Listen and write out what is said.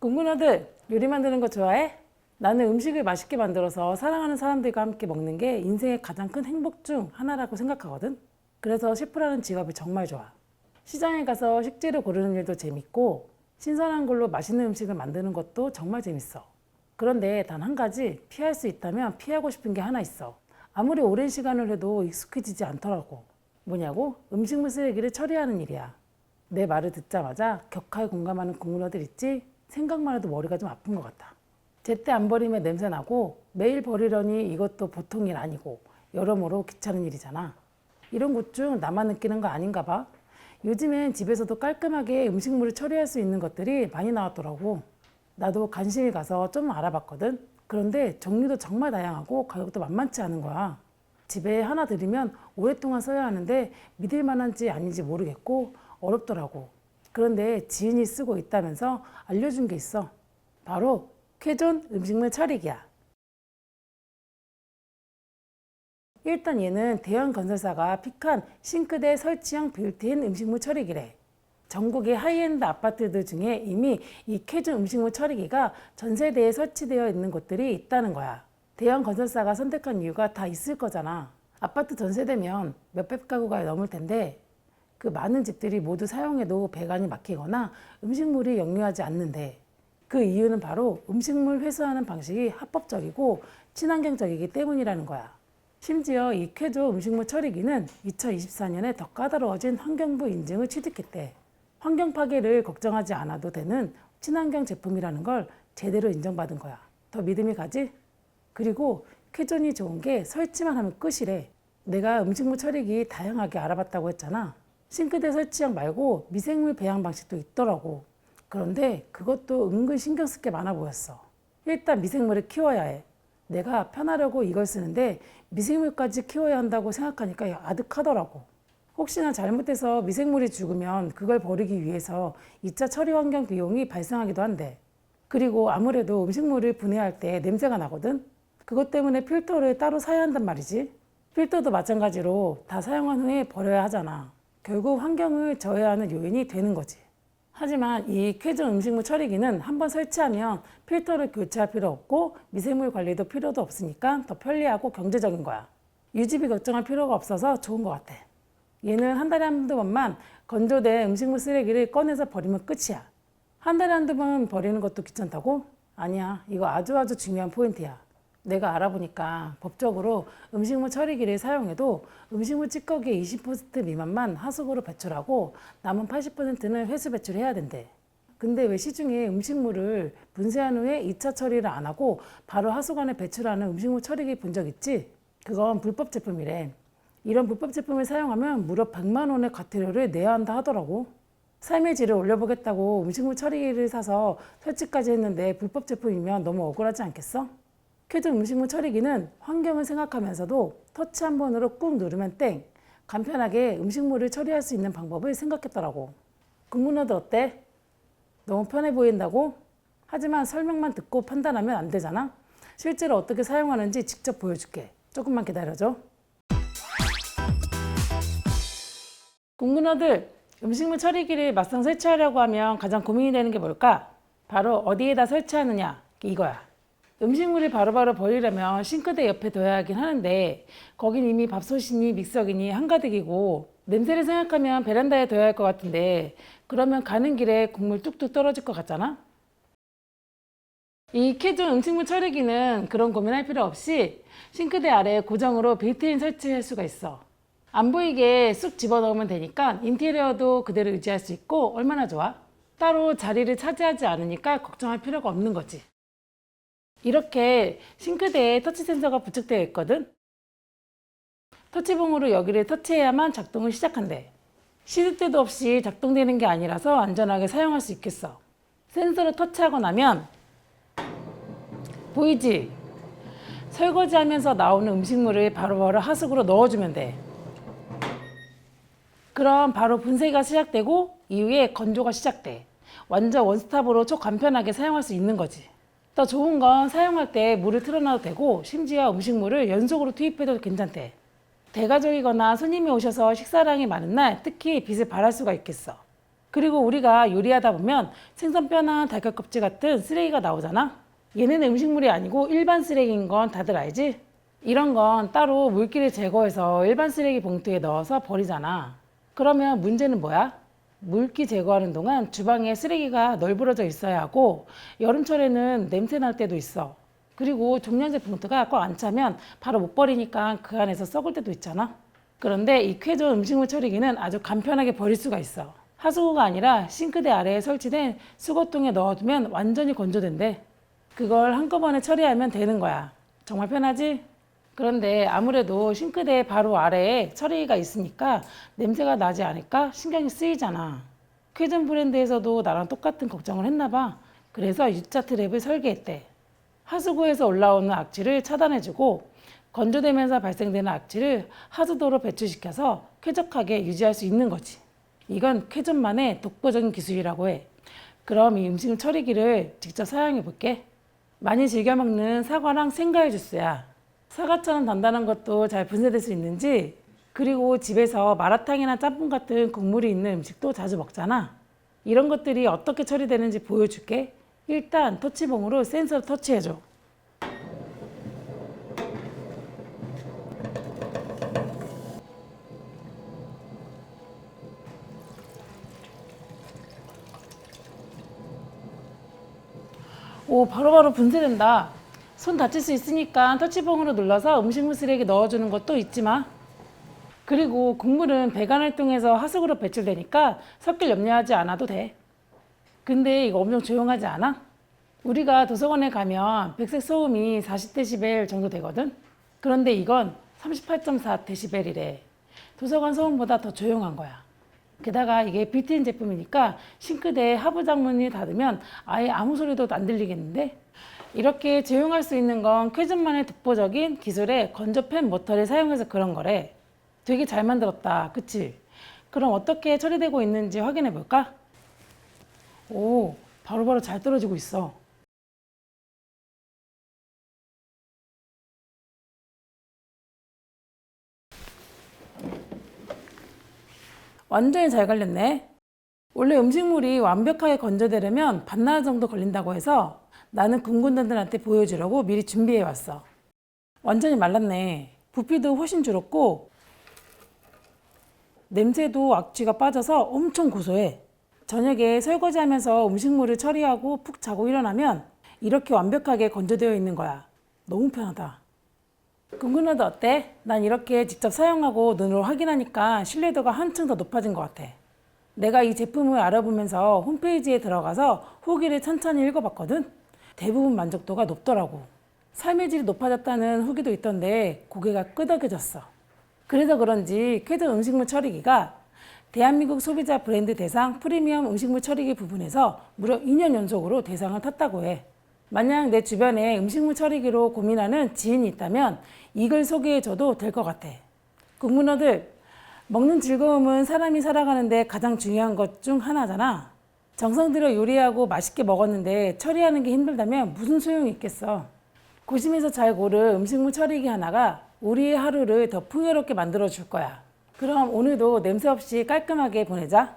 공군아들 요리 만드는 거 좋아해? 나는 음식을 맛있게 만들어서 사랑하는 사람들과 함께 먹는 게 인생의 가장 큰 행복 중 하나라고 생각하거든. 그래서 셰프라는 직업이 정말 좋아. 시장에 가서 식재료 고르는 일도 재밌고 신선한 걸로 맛있는 음식을 만드는 것도 정말 재밌어. 그런데 단 한 가지 피할 수 있다면 피하고 싶은 게 하나 있어. 아무리 오랜 시간을 해도 익숙해지지 않더라고. 뭐냐고? 음식물 쓰레기를 처리하는 일이야. 내 말을 듣자마자 격하게 공감하는 공문어들 있지? 생각만 해도 머리가 좀 아픈 것 같아. 제때 안 버리면 냄새 나고 매일 버리려니 이것도 보통 일 아니고 여러모로 귀찮은 일이잖아. 이런 고충 나만 느끼는 거 아닌가 봐. 요즘엔 집에서도 깔끔하게 음식물을 처리할 수 있는 것들이 많이 나왔더라고. 나도 관심이 가서 좀 알아봤거든. 그런데 종류도 정말 다양하고 가격도 만만치 않은 거야. 집에 하나 들이면 오랫동안 써야 하는데 믿을 만한지 아닌지 모르겠고 어렵더라고. 그런데 지인이 쓰고 있다면서 알려준 게 있어. 바로 쾌존 음식물 처리기야. 일단 얘는 대형 건설사가 픽한 싱크대 설치형 빌트인 음식물 처리기래. 전국의 하이엔드 아파트들 중에 이미 이 쾌존 음식물 처리기가 전 세대에 설치되어 있는 곳들이 있다는 거야. 대형 건설사가 선택한 이유가 다 있을 거잖아. 아파트 전 세대면 몇백 가구가 넘을 텐데 그 많은 집들이 모두 사용해도 배관이 막히거나 음식물이 역류하지 않는데 그 이유는 바로 음식물 회수하는 방식이 합법적이고 친환경적이기 때문이라는 거야. 심지어 이 쾌조 음식물 처리기는 2024년에 더 까다로워진 환경부 인증을 취득했대. 환경 파괴를 걱정하지 않아도 되는 친환경 제품이라는 걸 제대로 인정받은 거야. 더 믿음이 가지? 그리고 쾌존이 좋은 게 설치만 하면 끝이래. 내가 음식물 처리기 다양하게 알아봤다고 했잖아. 싱크대 설치형 말고 미생물 배양 방식도 있더라고. 그런데 그것도 은근 신경 쓸 게 많아 보였어. 일단 미생물을 키워야 해. 내가 편하려고 이걸 쓰는데 미생물까지 키워야 한다고 생각하니까 아득하더라고. 혹시나 잘못해서 미생물이 죽으면 그걸 버리기 위해서 2차 처리 환경 비용이 발생하기도 한대. 그리고 아무래도 음식물을 분해할 때 냄새가 나거든? 그것 때문에 필터를 따로 사야 한단 말이지. 필터도 마찬가지로 다 사용한 후에 버려야 하잖아. 결국 환경을 저해하는 요인이 되는 거지. 하지만 이 쾌전 음식물 처리기는 한번 설치하면 필터를 교체할 필요 없고 미생물 관리도 필요도 없으니까 더 편리하고 경제적인 거야. 유지비 걱정할 필요가 없어서 좋은 것 같아. 얘는 한 달에 한두 번만 건조된 음식물 쓰레기를 꺼내서 버리면 끝이야. 한 달에 한두 번 버리는 것도 귀찮다고? 아니야. 이거 아주 아주 중요한 포인트야. 내가 알아보니까 법적으로 음식물 처리기를 사용해도 음식물 찌꺼기 20% 미만만 하수구로 배출하고 남은 80%는 회수 배출해야 된대. 근데 왜 시중에 음식물을 분쇄한 후에 2차 처리를 안 하고 바로 하수관에 배출하는 음식물 처리기 본 적 있지? 그건 불법 제품이래. 이런 불법 제품을 사용하면 무려 100만 원의 과태료를 내야 한다 하더라고. 삶의 질을 올려보겠다고 음식물 처리기를 사서 설치까지 했는데 불법 제품이면 너무 억울하지 않겠어? 쾌전 음식물 처리기는 환경을 생각하면서도 터치 한 번으로 꾹 누르면 땡 간편하게 음식물을 처리할 수 있는 방법을 생각했더라고. 국문어들 어때? 너무 편해 보인다고? 하지만 설명만 듣고 판단하면 안 되잖아? 실제로 어떻게 사용하는지 직접 보여줄게. 조금만 기다려줘. 국문어들 음식물 처리기를 막상 설치하려고 하면 가장 고민이 되는 게 뭘까? 바로 어디에다 설치하느냐 이거야. 음식물을 바로바로 버리려면 싱크대 옆에 둬야 하긴 하는데 거긴 이미 밥솥이니 믹서기니 한가득이고 냄새를 생각하면 베란다에 둬야 할 것 같은데 그러면 가는 길에 국물 뚝뚝 떨어질 것 같잖아? 이 캐존 음식물 처리기는 그런 고민할 필요 없이 싱크대 아래 고정으로 빌트인 설치할 수가 있어. 안 보이게 쑥 집어넣으면 되니까 인테리어도 그대로 유지할 수 있고 얼마나 좋아? 따로 자리를 차지하지 않으니까 걱정할 필요가 없는 거지. 이렇게 싱크대에 터치 센서가 부착되어 있거든. 터치봉으로 여기를 터치해야만 작동을 시작한대. 시드 때도 없이 작동되는 게 아니라서 안전하게 사용할 수 있겠어. 센서를 터치하고 나면 보이지? 설거지하면서 나오는 음식물을 바로바로 하수구로 넣어주면 돼. 그럼 바로 분쇄가 시작되고 이후에 건조가 시작돼. 완전 원스톱으로 초간편하게 사용할 수 있는 거지. 더 좋은 건 사용할 때 물을 틀어놔도 되고 심지어 음식물을 연속으로 투입해도 괜찮대. 대가족이거나 손님이 오셔서 식사량이 많은 날 특히 빛을 발할 수가 있겠어. 그리고 우리가 요리하다 보면 생선뼈나 달걀 껍질 같은 쓰레기가 나오잖아. 얘네는 음식물이 아니고 일반 쓰레기인 건 다들 알지? 이런 건 따로 물기를 제거해서 일반 쓰레기 봉투에 넣어서 버리잖아. 그러면 문제는 뭐야? 물기 제거하는 동안 주방에 쓰레기가 널브러져 있어야 하고 여름철에는 냄새 날 때도 있어. 그리고 종량제 봉투가 꽉 안 차면 바로 못 버리니까 그 안에서 썩을 때도 있잖아. 그런데 이 쾌조 음식물 처리기는 아주 간편하게 버릴 수가 있어. 하수구가 아니라 싱크대 아래에 설치된 수거통에 넣어두면 완전히 건조된대. 그걸 한꺼번에 처리하면 되는 거야. 정말 편하지? 그런데 아무래도 싱크대 바로 아래에 처리기가 있으니까 냄새가 나지 않을까 신경이 쓰이잖아. 쾌전 브랜드에서도 나랑 똑같은 걱정을 했나 봐. 그래서 U자 트랩을 설계했대. 하수구에서 올라오는 악취를 차단해주고 건조되면서 발생되는 악취를 하수도로 배출시켜서 쾌적하게 유지할 수 있는 거지. 이건 쾌전만의 독보적인 기술이라고 해. 그럼 이 음식 처리기를 직접 사용해 볼게. 많이 즐겨 먹는 사과랑 생과일 주스야. 사과처럼 단단한 것도 잘 분쇄될 수 있는지, 그리고 집에서 마라탕이나 짬뽕 같은 국물이 있는 음식도 자주 먹잖아. 이런 것들이 어떻게 처리되는지 보여줄게. 일단 터치봉으로 센서를 터치해줘. 오, 바로바로 분쇄된다. 손 다칠 수 있으니까 터치봉으로 눌러서 음식물 쓰레기 넣어주는 것도 잊지 마. 그리고 국물은 배관 활동에서 하수구로 배출되니까 섞일 염려하지 않아도 돼. 근데 이거 엄청 조용하지 않아? 우리가 도서관에 가면 백색 소음이 40데시벨 정도 되거든? 그런데 이건 38.4데시벨이래. 도서관 소음보다 더 조용한 거야. 게다가 이게 빌트인 제품이니까 싱크대 하부 장문이 닫으면 아예 아무 소리도 안 들리겠는데? 이렇게 조용할 수 있는 건 쾌전만의 독보적인 기술의 건조팬 모터를 사용해서 그런 거래. 되게 잘 만들었다. 그치? 그럼 어떻게 처리되고 있는지 확인해 볼까? 오, 바로바로 잘 떨어지고 있어. 완전히 잘 걸렸네. 원래 음식물이 완벽하게 건조되려면 반나절 정도 걸린다고 해서 나는 군군단들한테 보여주려고 미리 준비해 왔어. 완전히 말랐네. 부피도 훨씬 줄었고 냄새도 악취가 빠져서 엄청 고소해. 저녁에 설거지하면서 음식물을 처리하고 푹 자고 일어나면 이렇게 완벽하게 건조되어 있는 거야. 너무 편하다. 궁금하다 어때? 난 이렇게 직접 사용하고 눈으로 확인하니까 신뢰도가 한층 더 높아진 것 같아. 내가 이 제품을 알아보면서 홈페이지에 들어가서 후기를 천천히 읽어봤거든? 대부분 만족도가 높더라고. 삶의 질이 높아졌다는 후기도 있던데 고개가 끄덕여졌어. 그래서 그런지 쾌전 음식물 처리기가 대한민국 소비자 브랜드 대상 프리미엄 음식물 처리기 부분에서 무려 2년 연속으로 대상을 탔다고 해. 만약 내 주변에 음식물 처리기로 고민하는 지인이 있다면 이걸 소개해줘도 될 것 같아. 국문어들, 먹는 즐거움은 사람이 살아가는데 가장 중요한 것 중 하나잖아. 정성 들여 요리하고 맛있게 먹었는데 처리하는 게 힘들다면 무슨 소용이 있겠어. 고심해서 잘 고른 음식물 처리기 하나가 우리의 하루를 더 풍요롭게 만들어 줄 거야. 그럼 오늘도 냄새 없이 깔끔하게 보내자.